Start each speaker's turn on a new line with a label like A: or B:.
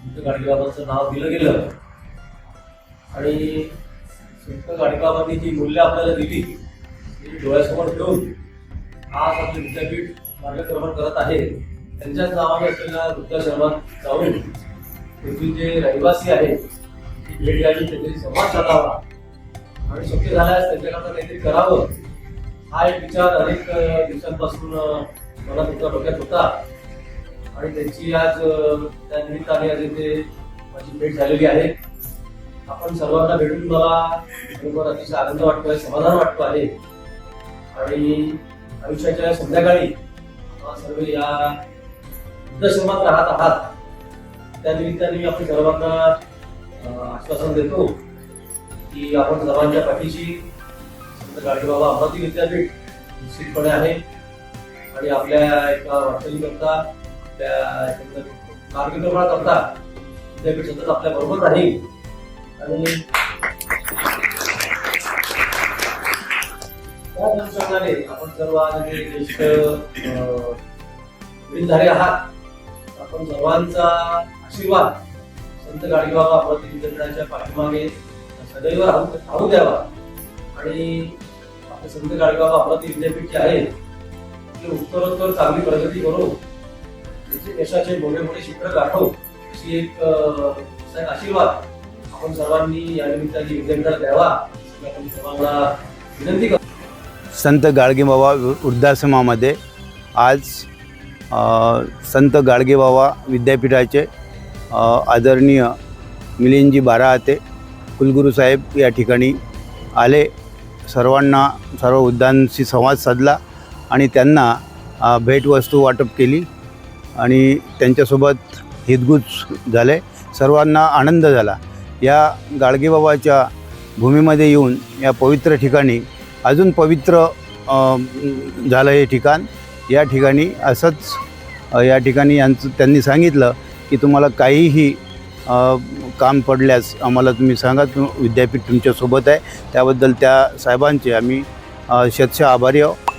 A: संत गाडगेबाबांचं नाव दिलं गेलं. आणि संत गाडगेबाबांनी जी मूल्य आपल्याला दिली ती डोळ्यासमोर ठेवून आज आपले विद्यापीठ मार्गक्रमण करत आहे. त्यांच्याच नावाने असलेल्या वृद्धाश्रमात जाऊन तेथील जे रहिवासी आहेत ती भेट घ्यावी त्यांच्याशी संवाद साधावा. आणि शक्य झाल्यास त्यांच्याकडनं काहीतरी करावं. हा एक विचार अनेक दिवसांपासून मला तुमच्या डोक्यात होता. आणि त्यांची आज त्या निमित्ताने आज इथे माझी भेट झालेली आहे. आपण सर्वांना भेटून मला बरोबर अतिशय आनंद वाटतोय समाधान वाटतो आहे. आणि आयुष्याच्या संध्याकाळी सर्व या वृद्धाश्रमात राहत आहात. त्या निमित्ताने मी आपण सर्वांना आश्वासन देतो की आपण सर्वांच्या पाठीशी संत गाडीबाबा अमरावती विद्यापीठ निश्चितपणे आहे. आणि आपल्या एका वाटचालीकरता त्या मार्गक्रमणाकरता विद्यापीठ सतत आपल्या बरोबर राहील. आणि त्या अनुषंगाने आपण सर्व ज्येष्ठ वडीलधारे आहात आपण सर्वांचा आशीर्वाद संत गाडगेबाबा अमरावती विद्यापीठाच्या पाठीमागे सदैव राहू राहू द्यावा. आणि आपले संत गाडगेबाबा अमरावती विद्यापीठ जे आहे ते उत्तरोत्तर चांगली प्रगती करू. त्याचे यशाचे मोठे मोठे शिखर गाठो अशी एक आशीर्वाद आपण सर्वांनी या निमित्ताने विद्यापीठाला द्यावा. आपण सर्वांना विनंती करतो.
B: संत गाडगेबाबा वृद्धाश्रमामध्ये आज संत गाडगेबाबा विद्यापीठाचे आदरणीय मिलिंदजी बाराहते कुलगुरू साहेब या ठिकाणी आले. सर्वांना सर्व वृद्धांशी संवाद साधला आणि त्यांना भेटवस्तू वाटप केली. आणि त्यांच्यासोबत हितगुज झाले. सर्वांना आनंद झाला. या गाडगेबाबाच्या भूमीमध्ये येऊन या पवित्र ठिकाणी अजून पवित्र झालं हे ठिकाण. या ठिकाणी असंच या ठिकाणी यांचं त्यांनी सांगितलं की तुम्हाला काहीही काम पडल्यास आम्हाला तुम्ही सांगा तु विद्यापीठ तुमच्यासोबत आहे. त्याबद्दल त्या साहेबांचे आम्ही शतशः आभारी आहोत.